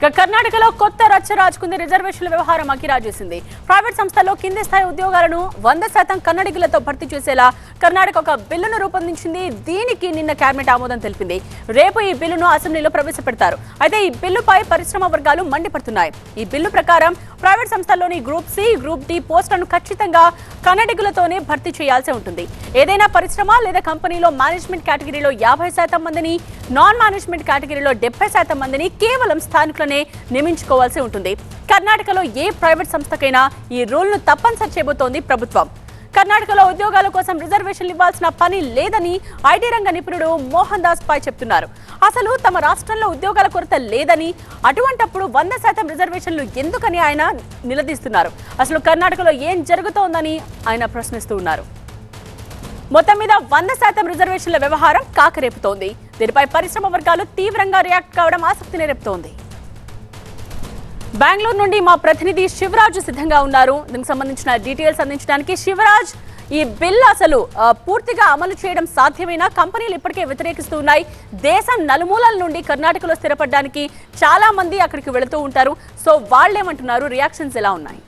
ఇక కర్ణాటకలో కొత్త రచ్చ రాజుకుంది రిజర్వేషన్ల వ్యవహారం అకిరాజేసింది ప్రైవేట్ సంస్థల్లో కింది స్థాయి ఉద్యోగాలను వంద శాతం కన్నడిగులతో భర్తీ చేసేలా కర్ణాటక ఒక బిల్లును రూపొందించింది. దీనికి నిన్న కేబినెట్ ఆమోదం తెలిపింది. రేపు ఈ బిల్లును అసెంబ్లీలో ప్రవేశపెడతారు. అయితే ఈ బిల్లుపై పరిశ్రమ వర్గాలు మండిపడుతున్నాయి. ఈ బిల్లు ప్రకారం ప్రైవేట్ సంస్థల్లోని గ్రూప్ సి గ్రూప్ డి పోస్టులను ఖచ్చితంగా కన్నడిగులతోనే భర్తీ చేయాల్సి ఉంటుంది. ఏదైనా పరిశ్రమ లేదా కంపెనీలో మేనేజ్మెంట్ కేటగిరీలో యాభై శాతం మందిని నాన్ మేనేజ్మెంట్ కేటగిరీలో డెబ్బై శాతం మందిని కేవలం స్థానికులనే నియమించుకోవాల్సి ఉంటుంది. కర్ణాటకలో ఏ ప్రైవేట్ సంస్థకైనా ఈ రూల్ను తప్పనిసరి చేయబోతోంది ప్రభుత్వం. కర్ణాటకలో ఉద్యోగాల కోసం రిజర్వేషన్లు ఇవ్వాల్సిన పని లేదని ఐటీ రంగ నిపుణుడు మోహన్ దాస్ పై చెప్తున్నారు. అసలు తమ రాష్ట్రంలో ఉద్యోగాల కొరత లేదని అటువంటప్పుడు వంద శాతం రిజర్వేషన్లు ఎందుకని ఆయన నిలదీస్తున్నారు. అసలు కర్ణాటకలో ఏం జరుగుతోందని ఆయన ప్రశ్నిస్తూ ఉన్నారు. మొత్తం మీద వంద శాతం రిజర్వేషన్ల వ్యవహారం కాకరేపుతోంది. దీనిపై పరిశ్రమ వర్గాలు తీవ్రంగా రియాక్ట్ కావడం ఆసక్తిని రేపుతోంది. బెంగళూరు నుండి మా ప్రతినిధి శివరాజ్ సిద్ధంగా ఉన్నారు. దీనికి సంబంధించిన డీటెయిల్స్ అందించడానికి శివరాజ్ ఈ బిల్ అసలు పూర్తిగా అమలు చేయడం సాధ్యమైన? కంపెనీలు ఇప్పటికే వ్యతిరేకిస్తూ ఉన్నాయి. దేశం నలుమూలల నుండి కర్ణాటకలో స్థిరపడడానికి చాలా మంది అక్కడికి వెళుతూ ఉంటారు. సో వాళ్ళేమంటున్నారు? రియాక్షన్స్ ఎలా ఉన్నాయి?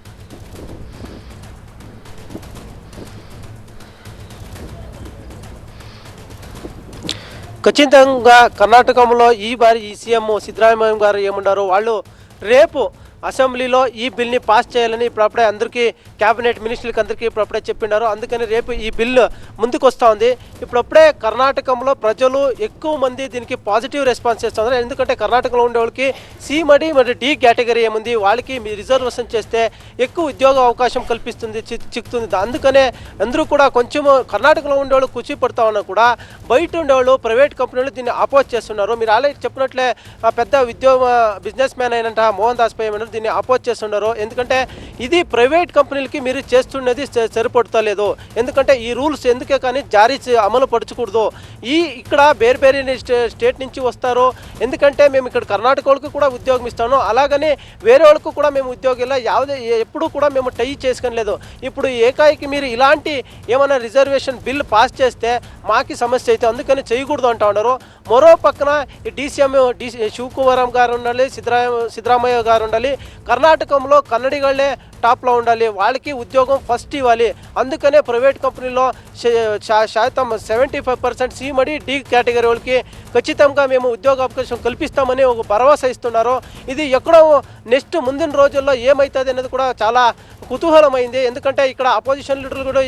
ఖచ్చితంగా కర్ణాటకంలో ఈ బారి ఈ సీఎం సిద్ధరామయ్య గారు ఏమన్నారు వాళ్ళు రేపు అసెంబ్లీలో ఈ బిల్ని పాస్ చేయాలని ఇప్పుడప్పుడే అందరికీ క్యాబినెట్ మినిస్టర్లకి అందరికీ ఇప్పుడప్పుడే చెప్పినారు అందుకని రేపు ఈ బిల్లు ముందుకు వస్తూ ఉంది ఇప్పుడప్పుడే కర్ణాటకంలో ప్రజలు ఎక్కువ మంది దీనికి పాజిటివ్ రెస్పాన్స్ చేస్తున్నారు. ఎందుకంటే కర్ణాటకలో ఉండే వాళ్ళకి సి మడి మరి డి కేటగిరీ ఏముంది? వాళ్ళకి మీ రిజర్వేషన్ చేస్తే ఎక్కువ ఉద్యోగ అవకాశం కల్పిస్తుంది చి- చిక్కుతుంది. అందుకనే అందరూ కూడా కొంచెం కర్ణాటకలో ఉండేవాళ్ళు కుచి పడతా ఉన్నా కూడా బయట ఉండేవాళ్ళు ప్రైవేట్ కంపెనీలు దీన్ని అపోజ్ చేస్తున్నారు. మీరు ఆల్రెడీ చెప్పినట్లే పెద్ద ఉద్యోగ బిజినెస్ మ్యాన్ అయినంట మోహన్ దాస్ పై దీన్ని అపోజ్ చేస్తుండరు. ఎందుకంటే ఇది ప్రైవేట్ కంపెనీలకి మీరు చేస్తున్నది సరిపడతలేదు ఎందుకంటే ఈ రూల్స్ ఎందుకే కానీ జారీ చే- అమలు పరచకూడదు ఈ ఇక్కడ వేరు వేరే స్టే స్టేట్ నుంచి వస్తారు ఎందుకంటే మేము ఇక్కడ కర్ణాటక వాళ్ళకి కూడా ఉద్యోగం ఇస్తాను అలాగనే వేరే వాళ్ళకు కూడా మేము ఉద్యోగం ఇలా యావదే ఎప్పుడు కూడా మేము టై చేసుకోలేదు ఇప్పుడు ఏకాయికి మీరు ఇలాంటి ఏమైనా రిజర్వేషన్ బిల్ పాస్ చేస్తే మాకి సమస్య అయితే అందుకని చేయకూడదు అంటా ఉన్నారు. మరో పక్కన ఈ డీసీఎం డి శివకుమారం గారు ఉండాలి సిద్ధరామ సిద్ధరామయ్య గారు ఉండాలి. కర్ణాటకంలో కన్నడిగాళ్ళే టాప్లో ఉండాలి. వాళ్ళకి ఉద్యోగం ఫస్ట్ ఇవ్వాలి. అందుకనే ప్రైవేట్ కంపెనీలో శాతం సెవెంటీ ఫైవ్ పర్సెంట్ సి మడి డి కేటగిరీ వాళ్ళకి ఖచ్చితంగా మేము ఉద్యోగ అవకాశం కల్పిస్తామని ఒక భరోసా ఇస్తున్నారు. ఇది ఎక్కడో నెక్స్ట్ ముందిన రోజుల్లో ఏమవుతుంది అనేది కూడా చాలా కుతూహలమైంది. ఎందుకంటే ఇక్కడ అపోజిషన్ లీడర్లు కూడా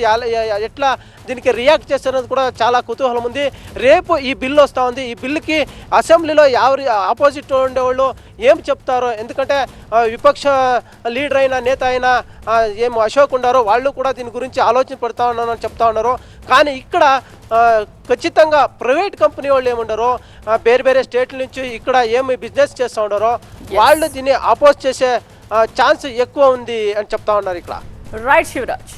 ఎట్లా దీనికి రియాక్ట్ చేస్తున్నది కూడా చాలా కుతూహలం ఉంది రేపు ఈ బిల్లు వస్తూ ఉంది. ఈ బిల్లుకి అసెంబ్లీలో ఎవరి ఆపోజిట్ ఉండేవాళ్ళు ఏం చెప్తారో ఎందుకంటే విపక్ష లీడర్ అయిన నేత అయిన ఏం అశోక్ ఉండారో వాళ్ళు కూడా దీని గురించి ఆలోచన పడుతూ ఉన్నారని చెప్తా ఉన్నారు. కానీ ఇక్కడ ఖచ్చితంగా ప్రైవేట్ కంపెనీ వాళ్ళు ఏముండారో వేరే వేరే స్టేట్ల నుంచి ఇక్కడ ఏమి బిజినెస్ చేస్తూ ఉన్నారో వాళ్ళు దీన్ని అపోజ్ చేసే ఛాన్స్ ఎక్కువ ఉంది అని చెప్తా ఉన్నారు ఇక్కడ. రైట్ శివరాజ్